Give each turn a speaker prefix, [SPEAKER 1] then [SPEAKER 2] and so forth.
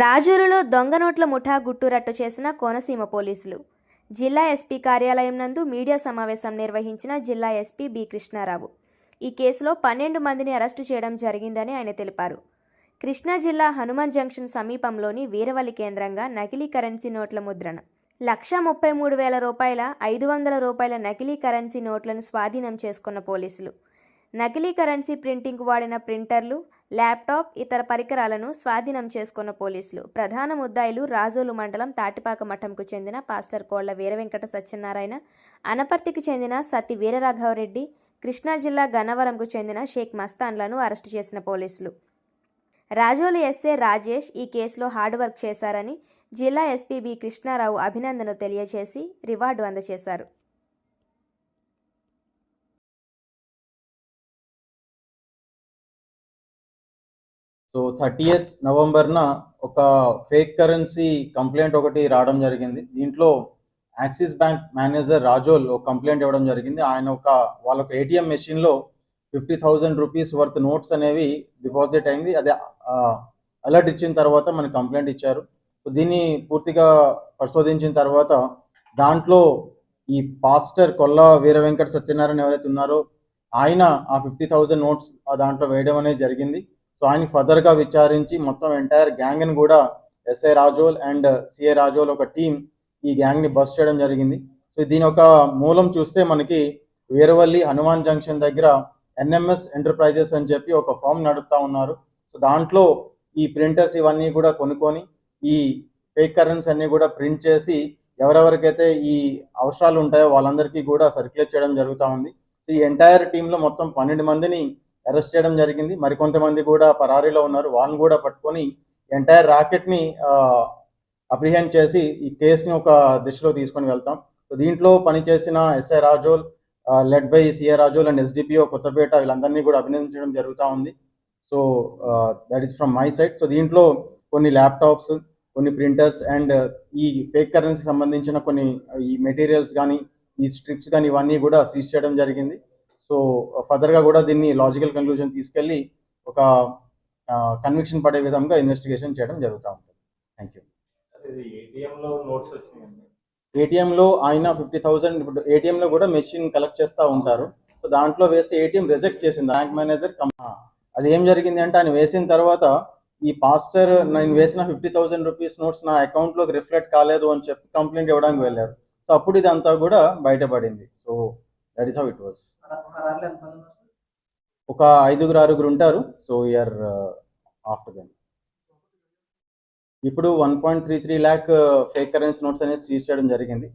[SPEAKER 1] రాజూరులో దొంగ నోట్ల ముఠా గుట్టురట్టు చేసిన కోనసీమ పోలీసులు. జిల్లా ఎస్పీ కార్యాలయం నందు మీడియా సమావేశం నిర్వహించిన జిల్లా ఎస్పీ బి కృష్ణారావు. ఈ కేసులో పన్నెండు మందిని అరెస్టు చేయడం జరిగిందని ఆయన తెలిపారు. కృష్ణా జిల్లా హనుమాన్ జంక్షన్ సమీపంలోని వీరవల్లి కేంద్రంగా నకిలీ కరెన్సీ నోట్ల ముద్రణ. లక్ష ముప్పై మూడు వేల రూపాయల ఐదు వందల రూపాయల నకిలీ కరెన్సీ నోట్లను స్వాధీనం చేసుకున్న పోలీసులు నకిలీ కరెన్సీ ప్రింటింగ్కు వాడిన ప్రింటర్లు ల్యాప్టాప్ ఇతర పరికరాలను స్వాధీనం చేసుకున్న పోలీసులు. ప్రధాన ముద్దాయిలు రాజోలు మండలం తాటిపాక మఠంకు చెందిన పాస్టర్ కోళ్ళ వీరవెంకట సత్యనారాయణ అనపర్తికి చెందిన సతి వీరరాఘవరెడ్డి కృష్ణా జిల్లా గన్నవరంకు చెందిన షేక్ మస్తాన్లను అరెస్టు చేసిన పోలీసులు. రాజోలు ఎస్ఏ రాజేష్ ఈ కేసులో హార్డ్ వర్క్ చేశారని జిల్లా ఎస్పీ బి కృష్ణారావు అభినందనలు తెలియజేసి రివార్డు అందజేశారు.
[SPEAKER 2] సో థర్టీయత్ నవంబర్న ఒక ఫేక్ కరెన్సీ కంప్లైంట్ ఒకటి రావడం జరిగింది. దీంట్లో యాక్సిస్ బ్యాంక్ మేనేజర్ రాజోల్ ఒక కంప్లైంట్ ఇవ్వడం జరిగింది. ఆయన ఒక వాళ్ళ ఒక ఏటీఎం మెషిన్లో fifty thousand rupees worth notes అనేవి డిపాజిట్ అయింది. అదే అలర్ట్ ఇచ్చిన తర్వాత మనకి కంప్లైంట్ ఇచ్చారు. దీన్ని పూర్తిగా పరిశోధించిన తర్వాత దాంట్లో ఈ పాస్టర్ కొల్ల వీర వెంకట సత్యనారాయణ ఎవరైతే ఉన్నారో ఆయన ఆ ఫిఫ్టీ థౌజండ్ నోట్స్ ఆ దాంట్లో వేయడం అనేది జరిగింది. సో ఆయన ఫర్దర్గా విచారించి మొత్తం ఎంటైర్ గ్యాంగ్ని కూడా SI Razole and CI Razole ఒక టీం ఈ గ్యాంగ్ని బస్ చేయడం జరిగింది. సో దీని ఒక మూలం చూస్తే మనకి వీరవల్లి హనుమాన్ జంక్షన్ దగ్గర ఎన్ఎంఎస్ ఎంటర్ప్రైజెస్ అని చెప్పి ఒక ఫామ్ నడుపుతా ఉన్నారు. సో దాంట్లో ఈ ప్రింటర్స్ ఇవన్నీ కూడా కొనుక్కొని ఈ ఫేక్ కరెన్సీ అన్ని కూడా ప్రింట్ చేసి ఎవరెవరికైతే ఈ అవసరాలు ఉంటాయో వాళ్ళందరికీ కూడా సర్క్యులేట్ చేయడం జరుగుతూ ఉంది. సో ఈ ఎంటైర్ టీంలో మొత్తం పన్నెండు మందిని అరెస్ట్ చేయడం జరిగింది. మరికొంతమంది కూడా పరారీలో ఉన్నారు. వాళ్ళని కూడా పట్టుకొని ఎంటైర్ రాకెట్ని అప్రిహెండ్ చేసి ఈ కేసుని ఒక దిశలో తీసుకొని వెళ్తాం. సో దీంట్లో పనిచేసిన SI Razole led by CI Razole and SDPO Kothapeta వీళ్ళందరినీ కూడా అభినందించడం జరుగుతూ ఉంది. So that is from my side so దీంట్లో కొన్ని ల్యాప్టాప్స్ కొన్ని ప్రింటర్స్ అండ్ ఈ ఫేక్ కరెన్సీ సంబంధించిన కొన్ని ఈ మెటీరియల్స్ కానీ ఈ స్ట్రిప్స్ కానీ ఇవన్నీ కూడా సీజ్ చేయడం జరిగింది. సో ఫర్దర్గా కూడా దీన్ని లాజికల్ కన్క్లూజన్ తీసుకెళ్ళి ఒక కన్విక్షన్ పడే విధంగా ఇన్వెస్టిగేషన్ చేయడం జరుగుతూ ఉంటుంది. థ్యాంక్ యూ ఏటీఎంలో ఆయన ఫిఫ్టీ థౌసండ్ ఇప్పుడు ఏటీఎంలో కూడా మెషిన్ కలెక్ట్ చేస్తూ ఉంటారు. సో దాంట్లో వేస్తే ఏటీఎం రిజెక్ట్ చేసింది. బ్యాంక్ మేనేజర్ అది ఏం జరిగింది అంటే ఆయన వేసిన తర్వాత ఈ పాస్టర్ నేను వేసిన ఫిఫ్టీ థౌసండ్ రూపీస్ నోట్స్ నా అకౌంట్లోకి రిఫ్లెక్ట్ కాలేదు అని చెప్పి కంప్లైంట్ ఇవ్వడానికి వెళ్ళారు. సో అప్పుడు ఇదంతా కూడా బయటపడింది. So that is how it was ఒక ఐదుగురు ఆరుగురు ఉంటారు. సో ఇయర్ ఆఫ్టర్ దెన్ ఇప్పుడు one point three three lakh fake currency notes అనేది సీజ్ చేయడం జరిగింది.